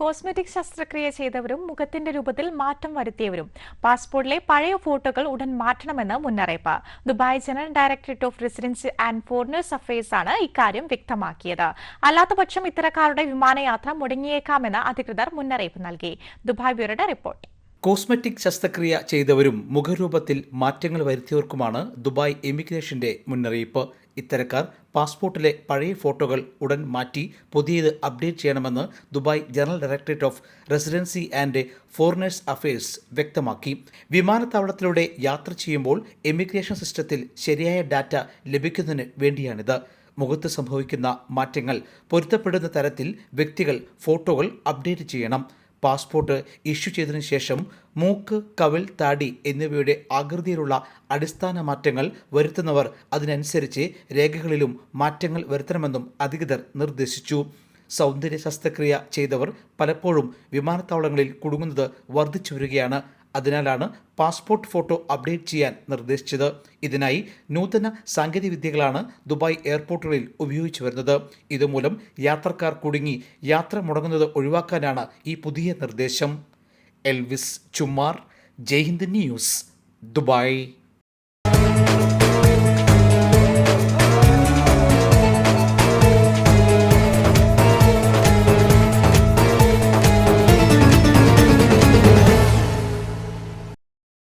Cosmetic ശസ്ത്രക്രിയ ചെയ്തവരും മുഖത്തിന്റെ രൂപത്തിൽ മാറ്റം വരുത്തിയവരും. പാസ്പോർട്ടിലെ പഴയ ഫോട്ടോകൾ ഉടൻ മാറ്റണമെന്ന് മുന്നറിയിപ്പ്. Dubai general directorate of residence and foreigners affairs ആണ് ഇക്കാര്യം വ്യക്തമാക്കിയത്. അല്ലാത്തപക്ഷം ഇത്തരക്കാരുടെ വിമാനയാത്ര മുടങ്ങിയേക്കാമെന്ന് അധികൃതർ മുന്നറിയിപ്പ് നൽകി. Dubai ബ്യൂറോയുടെ report. കോസ്മെറ്റിക് ശസ്ത്രക്രിയ ചെയ്തവരും മുഖരൂപത്തിൽ മാറ്റങ്ങൾ വരുത്തിയവർക്കുമാണ് ദുബായ് എമിഗ്രേഷന്റെ മുന്നറിയിപ്പ്. ഇത്തരക്കാർ പാസ്പോർട്ടിലെ പഴയ ഫോട്ടോകൾ ഉടൻ മാറ്റി പുതിയത് അപ്ഡേറ്റ് ചെയ്യണമെന്ന് Dubai general directorate of residency and foreigners affairs വ്യക്തമാക്കി. വിമാനത്താവളത്തിലൂടെ യാത്ര ചെയ്യുമ്പോൾ എമിഗ്രേഷൻ സിസ്റ്റത്തിൽ ശരിയായ ഡാറ്റ ലഭിക്കുന്നതിന് വേണ്ടിയാണിത്. മുഖത്ത് സംഭവിക്കുന്ന മാറ്റങ്ങൾ പൊരുത്തപ്പെടുന്ന തരത്തിൽ വ്യക്തികൾ ഫോട്ടോകൾ അപ്ഡേറ്റ് ചെയ്യണം. പാസ്പോർട്ട് ഇഷ്യൂ ചെയ്തതിനു ശേഷം മൂക്ക് കവിൾ താടി എന്നിവയുടെ ആകൃതിയിലുള്ള അടിസ്ഥാന മാറ്റങ്ങൾ വരുത്തുന്നവർ അതിനനുസരിച്ച് രേഖകളിലും മാറ്റങ്ങൾ വരുത്തണമെന്നും അധികൃതർ നിർദ്ദേശിച്ചു. സൗന്ദര്യ ശസ്ത്രക്രിയ ചെയ്തവർ പലപ്പോഴും വിമാനത്താവളങ്ങളിൽ കുടുങ്ങുന്നത് വർദ്ധിച്ചു വരികയാണ് അതിനാലാണ് പാസ്പോർട്ട് ഫോട്ടോ അപ്ഡേറ്റ് ചെയ്യാൻ നിർദ്ദേശിച്ചത്. ഇതിനായി നൂതന സാങ്കേതിക വിദ്യകളാണ് ദുബായ് എയർപോർട്ടുകളിൽ ഉപയോഗിച്ചു വരുന്നത്. ഇതുമൂലം യാത്രക്കാർ കുടുങ്ങി യാത്ര മുടങ്ങുന്നത് ഒഴിവാക്കാനാണ് ഈ പുതിയ നിർദ്ദേശം. Elvis Chummar Jaihind news Dubai.